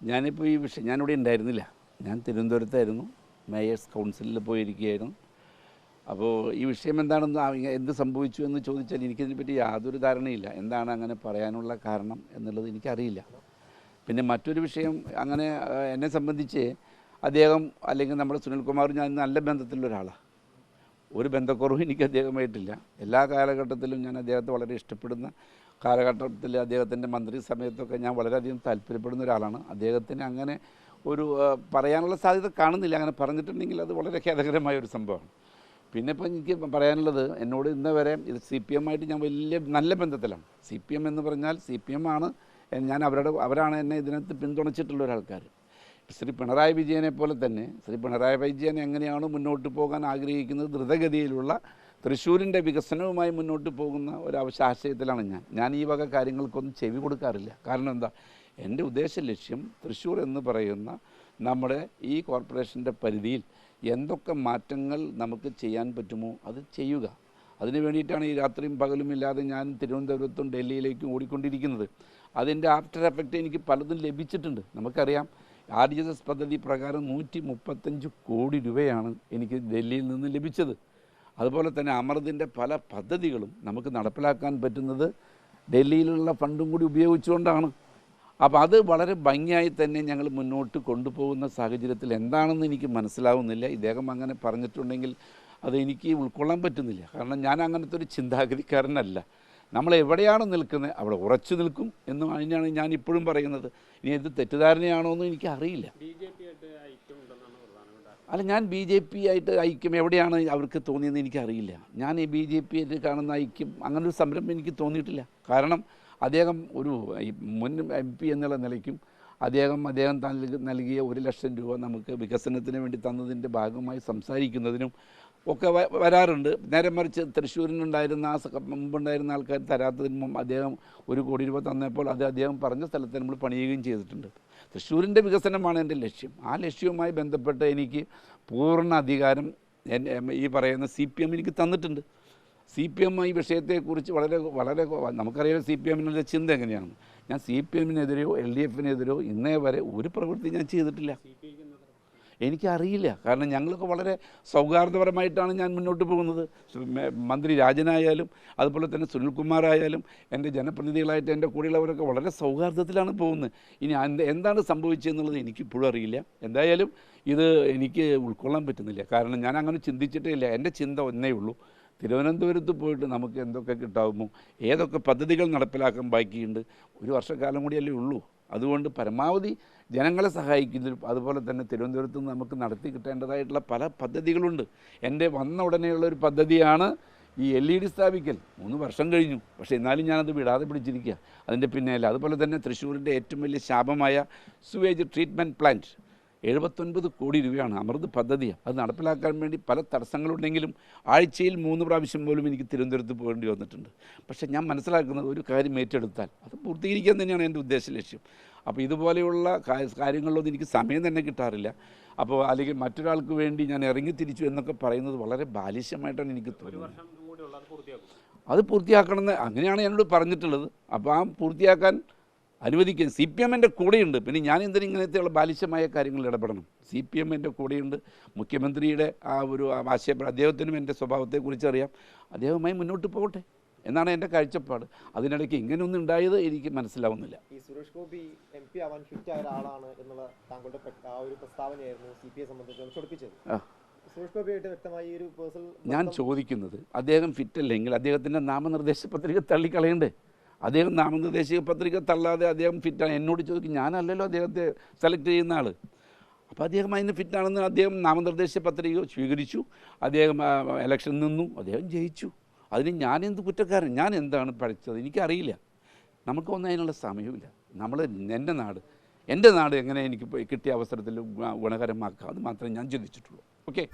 ഞാനിപ്പോൾ ഈ വിഷയം ഞാനിവിടെ ഉണ്ടായിരുന്നില്ല. ഞാൻ തിരുവനന്തപുരത്തായിരുന്നു. മേയേഴ്സ് കൗൺസിലിൽ പോയിരിക്കുകയായിരുന്നു. അപ്പോൾ ഈ വിഷയം എന്താണെന്ന് എന്ത് സംഭവിച്ചു എന്ന് ചോദിച്ചാൽ എനിക്കിതിനെപ്പറ്റി യാതൊരു ധാരണയില്ല. എന്താണ് അങ്ങനെ പറയാനുള്ള കാരണം എന്നുള്ളത് എനിക്കറിയില്ല. പിന്നെ മറ്റൊരു വിഷയം അങ്ങനെ എന്നെ സംബന്ധിച്ച് അദ്ദേഹം അല്ലെങ്കിൽ നമ്മുടെ സുനിൽകുമാർ ഞാൻ നല്ല ബന്ധത്തിലുള്ള ഒരാളാണ് ഒരു ബന്ധക്കുറവും എനിക്ക് അദ്ദേഹമായിട്ടില്ല എല്ലാ കാലഘട്ടത്തിലും ഞാൻ അദ്ദേഹത്തെ വളരെ ഇഷ്ടപ്പെടുന്ന കാലഘട്ടത്തിൽ അദ്ദേഹത്തിന്റെ മന്ത്രി സമയത്തൊക്കെ ഞാൻ വളരെയധികം താല്പര്യപ്പെടുന്ന ഒരാളാണ്. അദ്ദേഹത്തിന് അങ്ങനെ ഒരു പറയാനുള്ള സാധ്യത കാണുന്നില്ല. അങ്ങനെ പറഞ്ഞിട്ടുണ്ടെങ്കിൽ അത് വളരെ ഖേദകരമായ ഒരു സംഭവമാണ്. പിന്നെ ഇപ്പം എനിക്ക് പറയാനുള്ളത് എന്നോട് ഇന്ന് വരെ ഇത് സി പി എം ആയിട്ട് ഞാൻ വലിയ നല്ല ബന്ധത്തിലാണ്. സി പി എം എന്ന് പറഞ്ഞാൽ സി പി എം ആണ് ഞാൻ അവരുടെ അവരാണ് എന്നെ ഇതിനകത്ത് പിന്തുണച്ചിട്ടുള്ള ഒരാൾക്കാർ ശ്രീ പിണറായി വിജയനെ പോലെ തന്നെ ശ്രീ പിണറായി വിജയൻ എങ്ങനെയാണ് മുന്നോട്ട് പോകാൻ ആഗ്രഹിക്കുന്നത് ദ്രുതഗതിയിലുള്ള തൃശ്ശൂരിന്റെ വികസനവുമായി മുന്നോട്ട് പോകുന്ന ഒരു ആവശ്യ ഞാൻ. ഞാൻ ഈ വക കാര്യങ്ങൾക്കൊന്നും ചെവി കൊടുക്കാറില്ല. കാരണം എന്താ? എന്റെ ഉദ്ദേശ ലക്ഷ്യം തൃശ്ശൂർ എന്ന് പറയുന്ന നമ്മുടെ ഈ കോർപ്പറേഷന്റെ പരിധിയിൽ എന്തൊക്കെ മാറ്റങ്ങൾ നമുക്ക് ചെയ്യാൻ പറ്റുമോ അത് ചെയ്യുക. അതിന് വേണ്ടിയിട്ടാണ് ഈ രാത്രിയും പകലും ഇല്ലാതെ ഞാൻ തിരുവനന്തപുരത്തും ഡൽഹിയിലേക്കും ഓടിക്കൊണ്ടിരിക്കുന്നത്. അതിന്റെ ആഫ്റ്റർ എഫക്റ്റ് എനിക്ക് പലതും ലഭിച്ചിട്ടുണ്ട്. നമുക്കറിയാം ആർ ഡി എസ് എസ് പദ്ധതി പ്രകാരം നൂറ്റി മുപ്പത്തഞ്ച് കോടി രൂപയാണ് എനിക്ക് ഡൽഹിയിൽ നിന്ന് ലഭിച്ചത്. അതുപോലെ തന്നെ അമൃതിന്റെ പല പദ്ധതികളും നമുക്ക് നടപ്പിലാക്കാൻ പറ്റുന്നത് ഡൽഹിയിലുള്ള ഫണ്ടും കൂടി ഉപയോഗിച്ചുകൊണ്ടാണ്. അപ്പോൾ അത് വളരെ ഭംഗിയായി തന്നെ ഞങ്ങൾ മുന്നോട്ട് കൊണ്ടുപോകുന്ന സാഹചര്യത്തിൽ എന്താണെന്ന് എനിക്ക് മനസ്സിലാവുന്നില്ല. ഇദ്ദേഹം അങ്ങനെ പറഞ്ഞിട്ടുണ്ടെങ്കിൽ അത് എനിക്ക് ഉൾക്കൊള്ളാൻ പറ്റുന്നില്ല. കാരണം ഞാൻ അങ്ങനത്തെ ഒരു ചിന്താഗതിക്കാരനല്ല. നമ്മൾ എവിടെയാണ് നിൽക്കുന്നത്? അവിടെ ഉറച്ചു നിൽക്കും എന്ന് തന്നെയാണ് ഞാൻ ഇപ്പോഴും പറയുന്നത്. ഇനി ഇത് തെറ്റിദ്ധാരണയാണോ എന്ന് എനിക്ക് അറിയില്ല ബി ജെ പി ആയിട്ട് ഐക്യമുണ്ടെന്നാണ് പ്രധാനപ്പെട്ട അല്ല ഞാൻ ബി ജെ പി ആയിട്ട് ഐക്യം എവിടെയാണ് അവർക്ക് തോന്നിയെന്ന് എനിക്കറിയില്ല. ഞാൻ ഈ ബി ജെ പി ആയിട്ട് കാണുന്ന ഐക്യം അങ്ങനെ ഒരു സംരംഭം എനിക്ക് തോന്നിയിട്ടില്ല. കാരണം അദ്ദേഹം ഒരു മുൻ എം പി എന്നുള്ള നിലയ്ക്കും അദ്ദേഹം അദ്ദേഹം നൽകി- നൽകിയ ഒരു ലക്ഷം രൂപ നമുക്ക് വികസനത്തിന് വേണ്ടി തന്നതിന്റെ ഭാഗമായി സംസാരിക്കുന്നതിനും ഒക്കെ വരാറുണ്ട്. നേരെ മറിച്ച് തൃശ്ശൂരിനുണ്ടായിരുന്ന ആ മുമ്പുണ്ടായിരുന്ന ആൾക്കാർ തരാത്തതിന് മുമ്പ് അദ്ദേഹം ഒരു കോടി രൂപ തന്നപ്പോൾ അത് അദ്ദേഹം പറഞ്ഞ സ്ഥലത്ത് നമ്മൾ പണിയുകയും ചെയ്തിട്ടുണ്ട്. തൃശ്ശൂരിന്റെ വികസനമാണ് എന്റെ ലക്ഷ്യം. ആ ലക്ഷ്യവുമായി ബന്ധപ്പെട്ട് എനിക്ക് പൂർണ അധികാരം ഈ പറയുന്ന സി പി എം എനിക്ക് തന്നിട്ടുണ്ട്. സി പി എം ഈ വിഷയത്തെക്കുറിച്ച് വളരെ വളരെ നമുക്കറിയാം സി പി എമ്മിന്റെ ചിന്ത എങ്ങനെയാണ്. ഞാൻ സി പി എമ്മിനെതിരെയോ എൽ ഡി എഫിനെതിരെയോ ഇന്നേ വരെ ഒരു പ്രവൃത്തി ഞാൻ ചെയ്തിട്ടില്ല സി പി ഐക്ക് എന്നത് എനിക്കറിയില്ല. കാരണം ഞങ്ങളൊക്കെ വളരെ സൗഹാർദ്ദപരമായിട്ടാണ് ഞാൻ മുന്നോട്ട് പോകുന്നത്. മന്ത്രി രാജനായാലും അതുപോലെ തന്നെ സുനിൽകുമാർ ആയാലും എന്റെ ജനപ്രതിനിധികളായിട്ട് എന്റെ കൂടെയുള്ളവരൊക്കെ വളരെ സൗഹാർദ്ദത്തിലാണ് പോകുന്നത്. ഇനി എന്ത് എന്താണ് സംഭവിച്ചതെന്നുള്ളത് എനിക്കിപ്പോഴും അറിയില്ല. എന്തായാലും ഇത് എനിക്ക് ഉൾക്കൊള്ളാൻ പറ്റുന്നില്ല. കാരണം ഞാൻ അങ്ങനെ ചിന്തിച്ചിട്ടേ ഇല്ല. എന്റെ ചിന്ത ഒന്നേ ഉള്ളൂ. തിരുവനന്തപുരത്ത് പോയിട്ട് നമുക്ക് എന്തൊക്കെ കിട്ടാവുമോ ഏതൊക്കെ പദ്ധതികൾ നടപ്പിലാക്കാൻ ബാക്കിയുണ്ട് ഒരു വർഷക്കാലം കൂടിയല്ലേ ഉള്ളൂ. അതുകൊണ്ട് പരമാവധി ജനങ്ങളെ സഹായിക്കുന്ന അതുപോലെ തന്നെ തിരുവനന്തപുരത്ത് നിന്ന് നമുക്ക് നടത്തി കിട്ടേണ്ടതായിട്ടുള്ള പല പദ്ധതികളുണ്ട്. എന്റെ വന്ന ഉടനെയുള്ള ഒരു പദ്ധതിയാണ് ഈ എൽ ഇ ഡി സ്ഥാപിക്കൽ. മൂന്ന് വർഷം കഴിഞ്ഞു. പക്ഷേ എന്നാലും ഞാനത് വിടാതെ പിടിച്ചിരിക്കുക. അതിന്റെ പിന്നെയല്ല അതുപോലെ തന്നെ തൃശ്ശൂരിന്റെ ഏറ്റവും വലിയ ശാപമായ സുവേജ് ട്രീറ്റ്മെന്റ് പ്ലാന്റ് എഴുപത്തൊൻപത് കോടി രൂപയാണ് അമൃത് പദ്ധതി. അത് നടപ്പിലാക്കാൻ വേണ്ടി പല തടസ്സങ്ങളുണ്ടെങ്കിലും ആഴ്ചയിൽ മൂന്ന് പ്രാവശ്യം പോലും എനിക്ക് തിരുവനന്തപുരത്ത് പോകേണ്ടി വന്നിട്ടുണ്ട്. പക്ഷേ ഞാൻ മനസ്സിലാക്കുന്നത് ഒരു കാര്യം ഏറ്റെടുത്താൽ അത് പൂർത്തീകരിക്കാൻ തന്നെയാണ് എന്റെ ഉദ്ദേശ ലക്ഷ്യം. അപ്പോൾ ഇതുപോലെയുള്ള കാര്യങ്ങളിലൊന്നും എനിക്ക് സമയം തന്നെ കിട്ടാറില്ല. അപ്പോൾ അല്ലെങ്കിൽ മറ്റൊരാൾക്ക് വേണ്ടി ഞാൻ ഇറങ്ങി തിരിച്ചു എന്നൊക്കെ പറയുന്നത് വളരെ ബാലിശ്യമായിട്ടാണ് എനിക്ക് തോന്നുന്നത്. അത് പൂർത്തിയാക്കണമെന്ന് അങ്ങനെയാണ് എന്നോട് പറഞ്ഞിട്ടുള്ളത്. അപ്പോൾ ആ പൂർത്തിയാക്കാൻ അനുവദിക്കുക സി പി എമ്മിന്റെ കൂടെയുണ്ട്. പിന്നെ ഞാൻ എന്തിനും ഇങ്ങനത്തെയുള്ള ബാലിശമായ കാര്യങ്ങളിൽ ഇടപെടണം? സി പി എമ്മിന്റെ കൂടെയുണ്ട്. മുഖ്യമന്ത്രിയുടെ ആ ഒരു ആശയ അദ്ദേഹത്തിനും എന്റെ സ്വഭാവത്തെക്കുറിച്ച് അറിയാം. അദ്ദേഹവുമായി മുന്നോട്ട് പോകട്ടെ എന്നാണ് എന്റെ കാഴ്ചപ്പാട്. അതിനിടയ്ക്ക് ഇങ്ങനെയൊന്നും ഉണ്ടായത് എനിക്ക് മനസ്സിലാവുന്നില്ല. ഈ സുരേഷ് ഗോപി എം പി ആവാൻ ഫിറ്റ് ആയ ഒരാളാണ് എന്നുള്ള താങ്കളുടെ ആ ഒരു പ്രസ്താവനയായിരുന്നു സി പി ഐ സംബന്ധിച്ച് ഞാൻ ചോദിക്കുന്നത് അദ്ദേഹം ഫിറ്റ് അല്ലെങ്കിൽ അദ്ദേഹത്തിന്റെ നാമനിർദ്ദേശ പത്രിക തള്ളിക്കളയണ്ടേ? അദ്ദേഹം നാമനിർദ്ദേശിക പത്രിക തള്ളാതെ അദ്ദേഹം ഫിറ്റാണ് എന്നോട് ചോദിക്കും ഞാനല്ലല്ലോ അദ്ദേഹത്തെ സെലക്ട് ചെയ്യുന്ന ആൾ അപ്പോൾ അദ്ദേഹം അതിന് ഫിറ്റാണെന്ന് അദ്ദേഹം നാമനിർദ്ദേശ പത്രിക സ്വീകരിച്ചു. അദ്ദേഹം എലക്ഷൻ നിന്നു. അദ്ദേഹം ജയിച്ചു. അതിന് ഞാനെന്ത് കുറ്റക്കാരൻ? ഞാൻ എന്താണ് പഠിച്ചത്? എനിക്കറിയില്ല. നമുക്കൊന്നും അതിനുള്ള സമയമില്ല നമ്മൾ എന്റെ നാട് എന്റെ നാട് എങ്ങനെ എനിക്ക് കിട്ടിയ അവസരത്തിൽ ഗുണകരമാക്കാം? അത് മാത്രമേ ഞാൻ ചിന്തിച്ചിട്ടുള്ളൂ. ഓക്കെ?